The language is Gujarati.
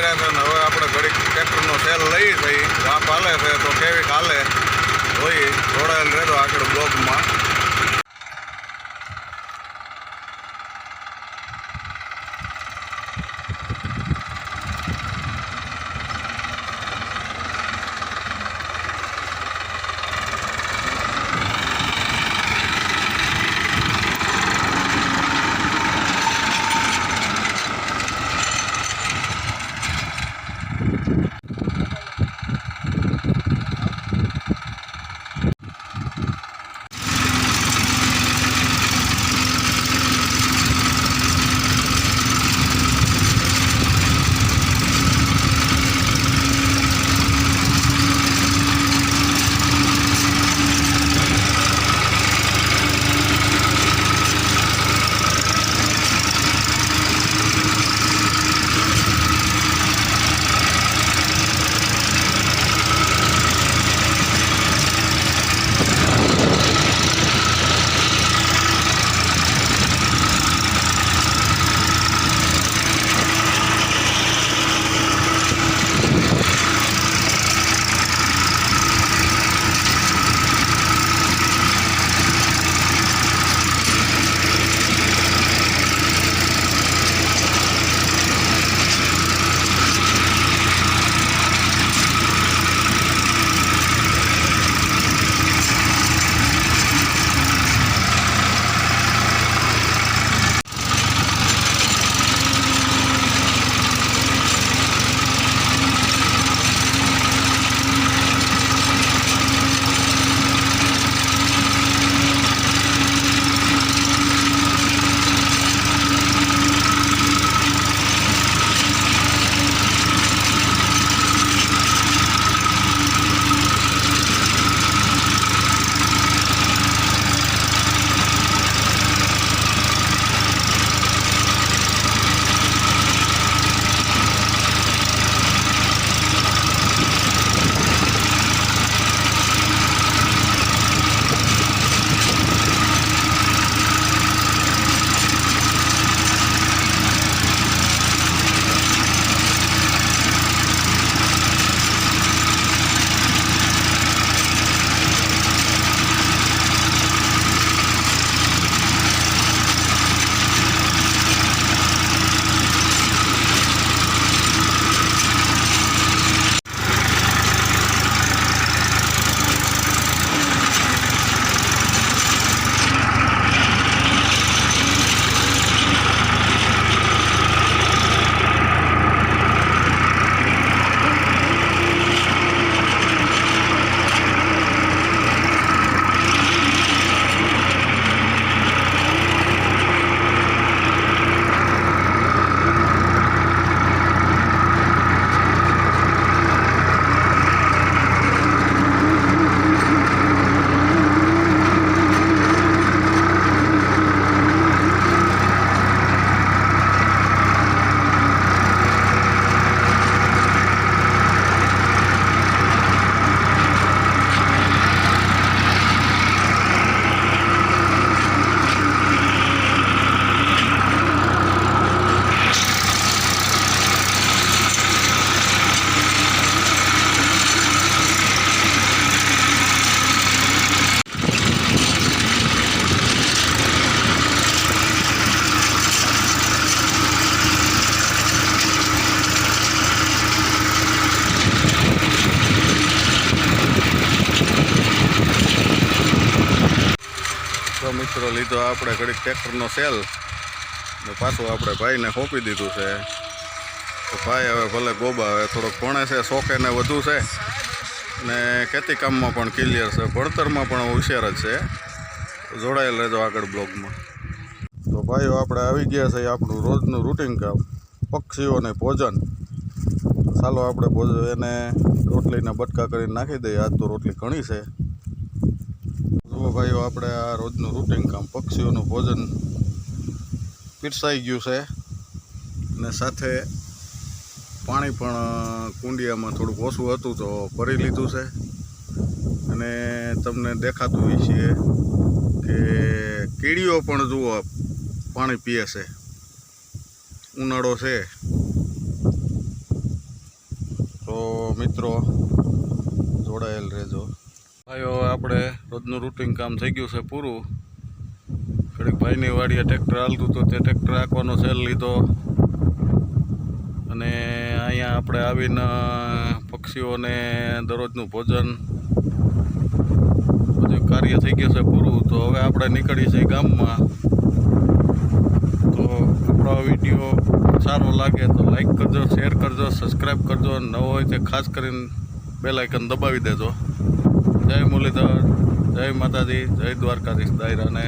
રહ્યા છે ને હવે આપણે ઘડીક ટ્રેક્ટરનો સેલ લઈ છીએ રાપ હાલે છે, તો કેવી હાલે? તો મિત્રો, લીધો આપણે ઘડીક ટ્રેક્ટરનો સેલ ને પાછું આપણે ભાઈને સોંપી દીધું છે. તો ભાઈ હવે ભલે ગોબા હવે થોડોક ભણે છે, શોખે ને વધુ છે. ને ખેતી કામમાં પણ ક્લિયર છે. ભણતરમાં પણ હોશિયાર જ છે. જોડાયેલ રહેજો આગળ બ્લોગમાં. તો ભાઈઓ, આપણે આવી ગયા છે આપણું રોજનું રૂટિન કામ. પક્ષીઓને ભોજન. ચાલો આપણે ભોજન એને રોટલીના બટકા કરીને નાખી દઈએ. આજ તો રોટલી ઘણી છે. ભાઈઓ, આપણે આ રોજનું રૂટિન કામ, પક્ષીઓનું ભોજન પીરસાઈ ગયું છે. અને સાથે પાણી પણ કુંડિયામાં થોડુંક ઓછું હતું તો ભરી લીધું છે. અને તમને દેખાતું હોય છે કે કીડીઓ પણ જુઓ, પાણી પીએ છે. ઉનાળો છે. તો મિત્રો, જોડાયેલ રહેજો. ભાઈઓ, આપણે રોજનું રૂટિન કામ થઈ ગયું છે પૂરું. ઘડીક ભાઈની વાડીએ ટ્રેક્ટર હાલતું હતું, તે ટ્રેક્ટર રાખવાનો સેલ લીધો. અને અહીંયા આપણે આવીને પક્ષીઓને દરરોજનું ભોજન બધું કાર્ય થઈ ગયું છે પૂરું. તો હવે આપણે નીકળીએ છીએ ગામમાં. તો આપણો વીડિયો સારો લાગે તો લાઈક કરજો શેર કરજો સબસ્ક્રાઈબ કરજો. નવો હોય તે ખાસ કરીને બેલાઇકન દબાવી દેજો. જય મુરલીધર જય માતાજી જય દ્વારકાધીશ દાયરાને.